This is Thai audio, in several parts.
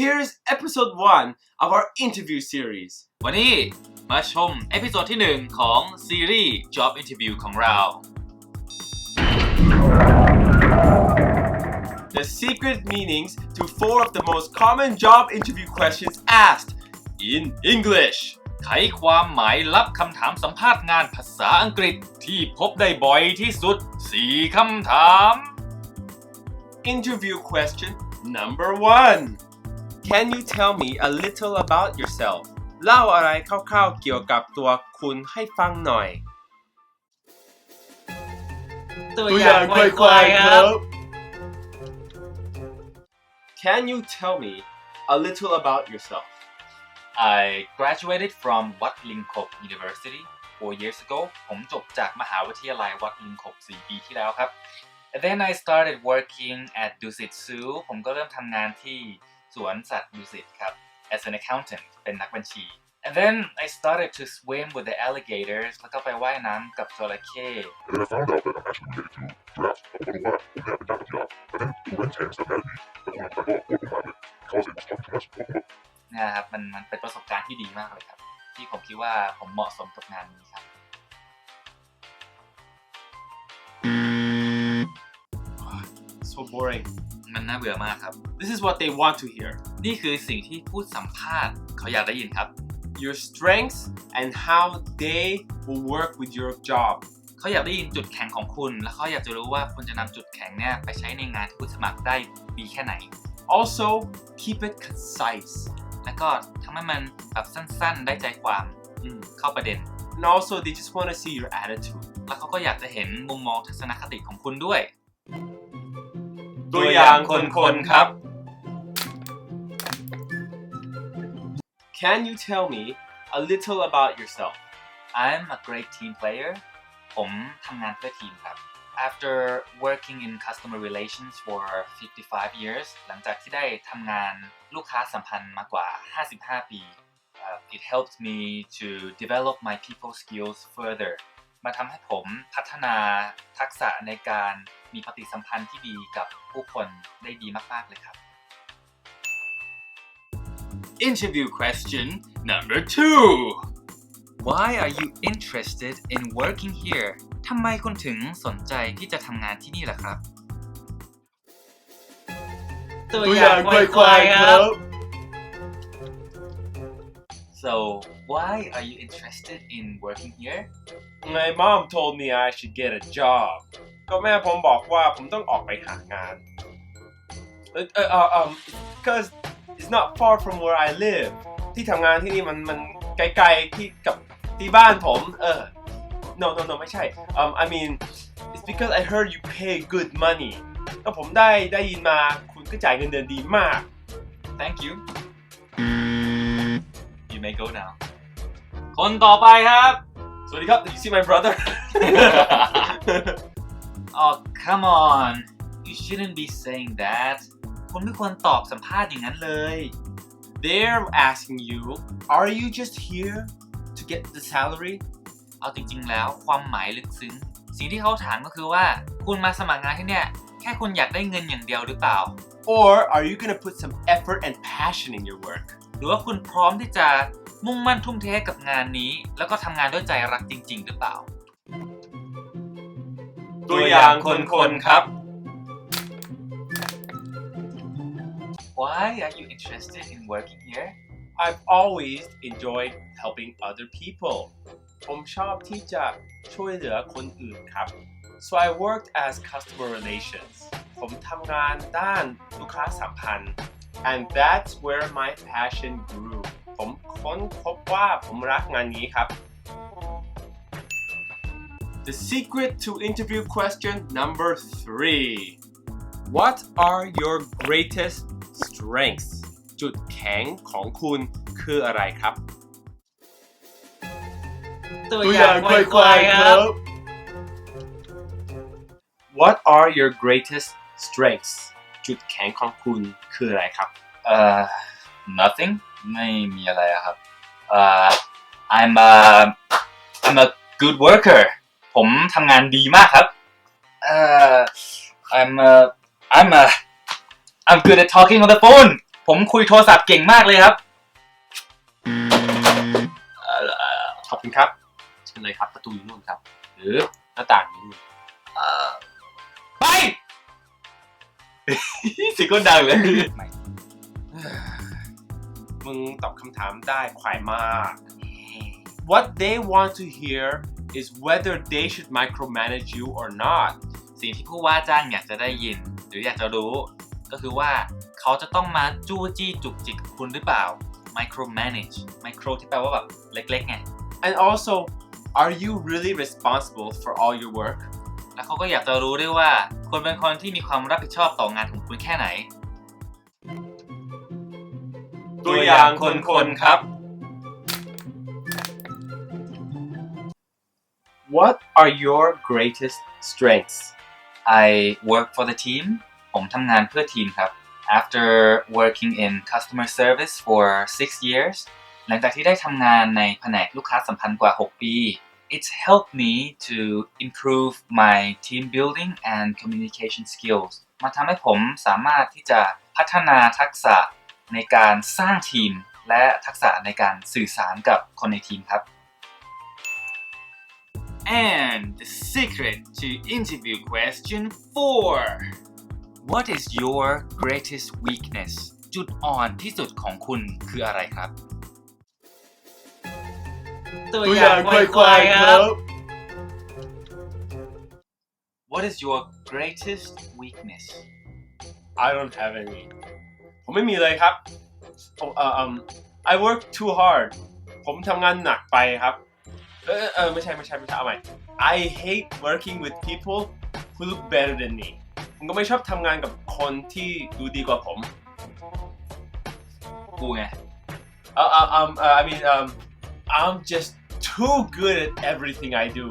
Here's episode one of our interview series. วันนี้มาชมเอพิโซดที่ 1 ของซีรีส์ Job Interview ของเรา The secret meanings to four of the most common job interview questions asked in English. ไขความหมายลับคำถามสัมภาษณ์งานภาษาอังกฤษที่พบได้บ่อยที่สุด 4 คำถาม Interview question number one. Can you tell me a little about yourself? เล่าอะไรคร่าวๆเกี่ยวกับตัวคุณให้ฟังหน่อย ตัวอย่างควายๆครับ Can you tell me a little about yourself? I graduated from Wat Ling Kop University four years ago ผมจบจากมหาวิทยาลัยวัดลิงคบ4ปีที่แล้วครับ And then I started working at Dusit Zoo ผมก็เริ่มทำงานที่ สวนสัตว์ดุสิตครับ as an accountant เป็นนักบัญชี And then I started to swim with the alligators แล้วก็ไปว่ายน้ำกับจระเข้ And I found out that I'm actually related to giraffes. I don't know why. I didn't have a job. But then the orangutan stuff had me. But when I got off, what about it? Because it was talking too much. What about นะครับมันมันเป็นประสบการณ์ที่ดีมากเลยครับ ที่ผมคิดว่าผมเหมาะสมกับงานนี้ครับ So boring. มันน่าเบื่อมากครับ This is what they want to hear. นี่คือสิ่งที่ผู้สัมภาษณ์เขาอยากได้ยินครับ Your strengths and how they will work with your job. เขาอยากได้ยินจุดแข็งของคุณ และเขาอยากจะรู้ว่าคุณจะนำจุดแข็งเนี่ยไปใช้ในงานที่คุณสมัครได้ดีแค่ไหน Also, keep it concise. แล้วก็ทำให้มันแบบสั้นๆ ได้ใจความ Mm. เข้าประเด็น And also, they just want to see your attitude. แล้วเขาก็อยากจะเห็นมุมมองทัศนคติของคุณด้วย ตัวอย่างคนๆครับ Can you tell me a little about yourself? I'm a great team player ผมทำงานเพื่อทีมครับ After working in customer relations for 55 years หลังจากที่ได้ทำงานลูกค้าสัมพันธ์มากว่า 55 ปี uh, it helped me to develop my people skills further มาทำให้ผมพัฒนาทักษะในการมีปฏิสัมพันธ์ที่ดีกับผู้คนได้ดีมากๆเลยครับ Interview question number two Why are you interested in working here ทำไมคุณถึงสนใจที่จะทำงานที่นี่ล่ะครับ ตัวอย่างควายๆครับ So why are you interested in working here My mom told me I should get a job ก็แม่ผมบอกว่าผมต้องออกไปหางาน Uh, uh, um, because it's not far from where I live ที่ทำงานที่นี่มันมันไกลๆที่กับที่บ้านผมเออ no no no ไม่ใช่ um I mean it's because I heard you pay good money ก็ผมได้ได้ยินมาคุณก็จ่ายเงินเดือนดีมาก Thank you You may go now คนต่อไปครับ สวัสดีครับ you see my brother Oh come on You shouldn't be saying that คุณไม่ควรตอบสัมภาษณ์อย่างนั้นเลย they're asking you are you just here to get the salary เอาจริงๆแล้วความหมายลึกซึ้ง สิ่งที่เขาถามก็คือว่า คุณมาสมัครงานที่เนี่ย แค่คุณอยากได้เงินอย่างเดียวหรือเปล่า or are you gonna put some effort and passion in your work หรือว่าคุณพร้อมที่จะ มุ่งมั่นทุ่มเทให้กับงานนี้ แล้วก็ทำงานด้วยใจรักจริง ๆ หรือเปล่า ตัวอย่างคนๆครับ Why are you interested in working here I've always enjoyed helping other people ผมชอบที่จะช่วยเหลือคนอื่นครับ so I worked as customer relations ผมทำงานด้านลูกค้าสัมพันธ์ and that's where my passion grew ผม ค้นพบว่าผมรักงานนี้ครับ The secret to interview question number three What are your greatest strengths จุดแข็งของคุณคืออะไรครับ ตัวอย่างควายๆครับ What are your greatest strengths จุดแข็งของคุณคืออะไรครับ เอ่อ nothing ไม่มีอะไรอะครับเอ่อ I'm a I'm a good worker ผมทำงานดีมากครับเอ่อ I'm a I'm a I'm good at talking on the phone ผมคุยโทรศัพท์เก่งมากเลยครับขอบคุณครับเชิญเลยครับ ประตูอยู่นู่นครับ หรือหน้าต่างอยู่นู่นไปสิก้นดังเลยมึ งตอบคำถามได้ควายมาก What they want to hear is whether they should micromanage you or not สิ่งที่ผู้ว่าจ้างอยากจะได้ยิน หรืออยากจะรู้ ก็คือว่าเขาจะต้องมาจู้จี้จุกจิกคุณหรือเปล่า micro manage micro ที่แปลว่าแบบเล็กๆไง and also are you really responsible for all your work แล้วเขาก็อยากจะรู้ด้วยว่าคุณเป็นคนที่มีความรับผิดชอบต่องานของคุณแค่ไหน ตัวอย่างคนๆครับ What are your greatest strengths I work for the team ผมทำงานเพื่อทีมครับ after working in customer service for six years หลังจากที่ได้ทำงานในแผนกลูกค้าสัมพันธ์กว่า 6 ปี it's helped me to improve my team building and communication skills มาทำให้ผมสามารถที่จะพัฒนาทักษะ ในการสร้างทีม และทักษะในการสื่อสารกับคนในทีมครับ And the secret to interview question 4 What is your greatest weakness จุดอ่อนที่สุดของคุณคืออะไรครับ ตัวอย่างควายๆครับ What is your greatest weakness I don't have any ผมไม่มีเลยครับผมเอ่อ um I work too hard ผมทำงานหนักไปครับ เออเออไม่ใช่ไม่ใช่ไม่ใช่เอาใหม่ I hate working with people who look better than me ผมก็ไม่ชอบทำงานกับคนที่ดูดีกว่าผม กูไงเอ่อเอ่อ um uh, I mean um I'm just too good at everything I do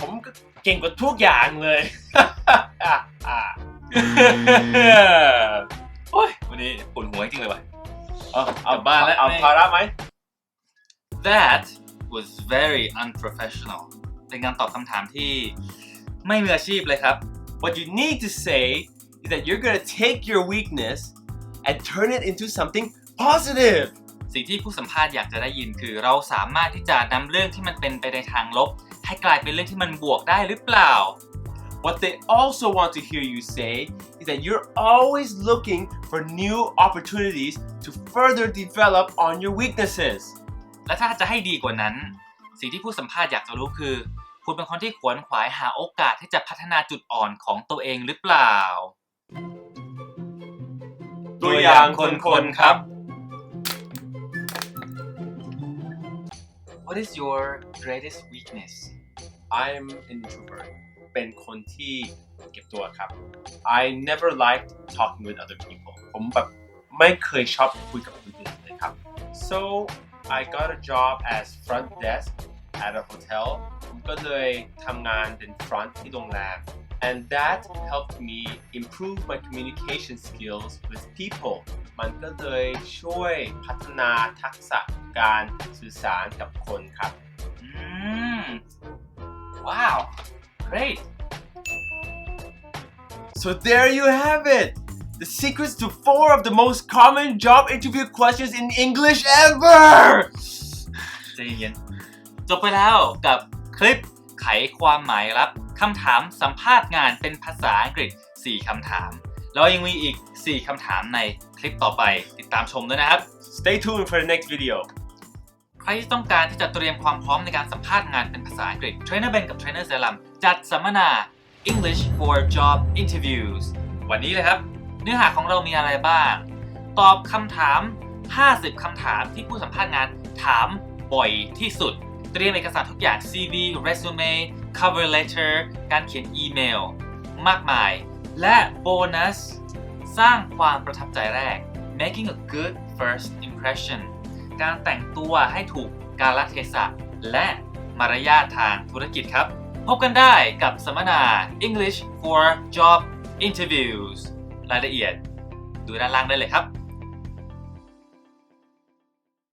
ผมก็เก่งกว่าทุกอย่างเลยโอ้ยวั นนี้ปวดหัวจริงเลยว่ะเอาเอากลับบ้านแล้วเอาแม่ภาระไหม That was very unprofessional เป็นการตอบคำถามที่ไม่มืออาชีพเลยครับ What you need to say is that you're gonna take your weakness and turn it into something positive. สิ่งที่ผู้สัมภาษณ์อยากจะได้ยินคือเราสามารถที่จะนำเรื่องที่มันเป็นไปในทางลบ ให้กลายเป็นเรื่องที่มันบวกได้หรือเปล่า What they also want to hear you say is that you're always looking for new opportunities to further develop on your weaknesses. และถ้าจะให้ดีกว่านั้น สิ่งที่ผู้สัมภาษณ์อยากจะรู้คือ คุณเป็นคนที่ขวนขวายหาโอกาสที่จะพัฒนาจุดอ่อนของตัวเองหรือเปล่า ตัวอย่างคนๆครับ What is your greatest weakness I'm an introvert เป็นคนที่เก็บตัวครับ I never liked talking with other people ผมแบบไม่เคยชอบคุยกับคนอื่นเลยครับ so I got a job as front desk at a hotel ผมก็เลยทำงานเป็น front ที่โรงแรม and that helped me improve my communication skills with people มันก็เลยช่วยพัฒนาทักษะการสื่อสารกับคนครับ อืม ว้าว great So there you have it! The secrets to four of the most common job interview questions in English ever! ใจเย็นๆจบไปแล้วกับคลิปไขความหมายลับคำถามสัมภาษณ์งานเป็นภาษาอังกฤษ 4คำถาม แล้วยังมีอีก 4คำถามในคลิปต่อไปติดตามชมด้วยนะครับ Stay tuned for the next video. ใครที่ต้องการที่จะเตรียมความพร้อมในการสัมภาษณ์งานเป็นภาษาอังกฤษเทรนเนอร์เบนกับเทรนเนอร์เซรัม จัดสัมมนา English for Job Interviews วันนี้เลยครับ เนื้อหาของเรามีอะไรบ้าง ตอบคำถาม 50 คำถามที่ผู้สัมภาษณ์งานถามบ่อยที่สุด เตรียมเอกสารทุกอย่าง CV resume cover letter การเขียนอีเมล มากมาย และโบนัส สร้างความประทับใจแรก making a good first impression การแต่งตัวให้ถูกกาลเทศะและมารยาททางธุรกิจครับ พบกันได้กับสัมมนา English for Job Interviews รายละเอียด ดูด้านล่างได้เลยครับ